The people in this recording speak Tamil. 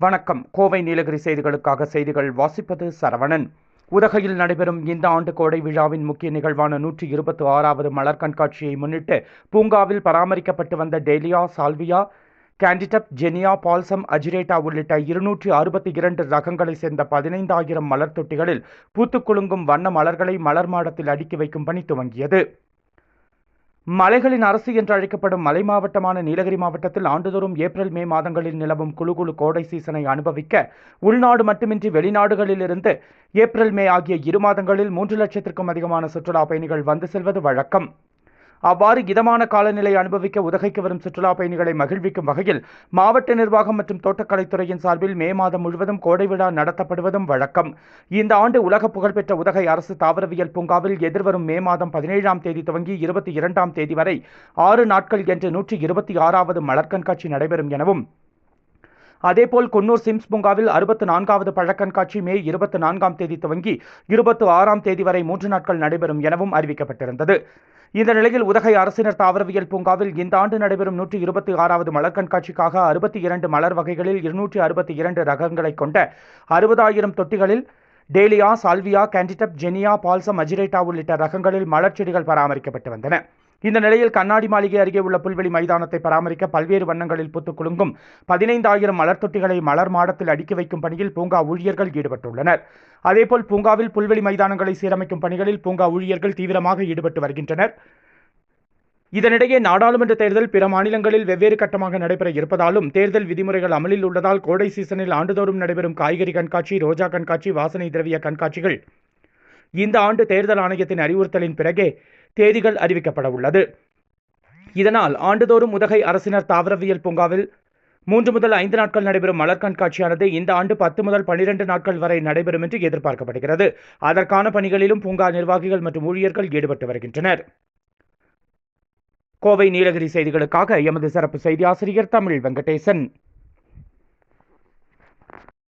வணக்கம். கோவை நீலகிரி செய்திகளுக்காக செய்திகள் வாசிப்பது சரவணன். உதகையில் நடைபெறும் இந்த ஆண்டு கோடை விழாவின் முக்கிய நிகழ்வான நூற்றி இருபத்தி ஆறாவது மலர் கண்காட்சியை முன்னிட்டு பூங்காவில் பராமரிக்கப்பட்டு வந்த டெலியா salvia candytuft zinnia balsam ageratum உள்ளிட்ட இருநூற்றி அறுபத்தி இரண்டு ரகங்களைச் சேர்ந்த பதினைந்தாயிரம் மலர் தொட்டிகளில் பூத்துக்குலுங்கும் வண்ண மலர்களை மலர் மாடத்தில் அடுக்கி வைக்கும் பணி துவங்கியது. மலைகளின் அரசு என்று அழைக்கப்படும் மலை மாவட்டமான நீலகிரி மாவட்டத்தில் ஆண்டுதோறும் ஏப்ரல் மே மாதங்களில் நிலவும் குழு குழு கோடை சீசனை அனுபவிக்க உள்நாடு மட்டுமின்றி வெளிநாடுகளிலிருந்து ஏப்ரல் மே ஆகிய இரு மாதங்களில் மூன்று லட்சத்திற்கும் அதிகமான சுற்றுலா பயணிகள் வந்து செல்வது வழக்கம். அவ்வாறு இதமான காலநிலை அனுபவிக்க உதகைக்கு வரும் சுற்றுலா பயணிகளை மகிழ்விக்கும் வகையில் மாவட்ட நிர்வாகம் மற்றும் தோட்டக்கலைத்துறையின் சார்பில் மே மாதம் முழுவதும் கோடை விழா நடத்தப்படுவதும் வழக்கம். இந்த ஆண்டு உலக புகழ்பெற்ற உதகை அரசு தாவரவியல் பூங்காவில் எதிர்வரும் மே மாதம் பதினேழாம் தேதி துவங்கி இருபத்தி இரண்டாம் தேதி வரை ஆறு நாட்கள் என்று நூற்றி இருபத்தி ஆறாவது மலர் கண்காட்சி நடைபெறும் எனவும் அதேபோல் குன்னூர் சிம்ஸ் பூங்காவில் அறுபத்து நான்காவது பழக்கண்காட்சி மே இருபத்தி நான்காம் தேதி துவங்கி இருபத்து ஆறாம் தேதி வரை மூன்று நாட்கள் நடைபெறும் எனவும் அறிவிக்கப்பட்டிருந்தது. இந்த நிலையில் உதகை அரசினர் தாவரவியல் பூங்காவில் இந்த ஆண்டு நடைபெறும் நூற்றி இருபத்தி ஆறாவது மலர் கண்காட்சிக்காக அறுபத்தி இரண்டு மலர் வகைகளில் இருநூற்றி அறுபத்தி இரண்டு ரகங்களை கொண்ட அறுபதாயிரம் தொட்டிகளில் dahlia salvia candytuft zinnia balsam ageratum உள்ளிட்ட ரகங்களில் மலர் செடிகள் பராமரிக்கப்பட்டு வந்தன. இந்த நிலையில் கண்ணாடி மாளிகை அருகே உள்ள புல்வெளி மைதானத்தை பராமரிக்க பல்வேறு வண்ணங்களில் புத்துக் குலுங்கும் பதினைந்தாயிரம் மலர் தொட்டிகளை மலர் மாடத்தில் அடுக்கி வைக்கும் பணியில் பூங்கா ஊழியர்கள் ஈடுபட்டுள்ளனர். அதேபோல் பூங்காவில் புல்வெளி மைதானங்களை சீரமைக்கும் பணிகளில் பூங்கா ஊழியர்கள் தீவிரமாக ஈடுபட்டு வருகின்றனர். இதனிடையே நாடாளுமன்ற தேர்தல் பிற மாநிலங்களில் வெவ்வேறு கட்டமாக நடைபெற இருப்பதாலும் தேர்தல் விதிமுறைகள் அமலில் உள்ளதால் கோடை சீசனில் ஆண்டுதோறும் நடைபெறும் காய்கறி கண்காட்சி ரோஜா கண்காட்சி வாசனை திரவிய கண்காட்சிகள். இந்த ஆண்டு தேர்தல் ஆணையத்தின் அறிவுறுத்தலின் பிறகே தேதிகள் அறிவிக்கப்பட உள்ளது. இதனால் ஆண்டுதோறும் உதகை அரசினர் தாவரவியல் பூங்காவில் மூன்று முதல் ஐந்து நாட்கள் நடைபெறும் மலர் கண்காட்சியானது இந்த ஆண்டு பத்து முதல் பனிரெண்டு நாட்கள் வரை நடைபெறும் என்று எதிர்பார்க்கப்படுகிறது. அதற்கான பணிகளிலும் பூங்கா நிர்வாகிகள் மற்றும் ஊழியர்கள் ஈடுபட்டு வருகின்றனர். கோவை நீலகிரி செய்திகளுக்காக எமது சிறப்பு செய்தி ஆசிரியர் தமிழ் வெங்கடேசன்.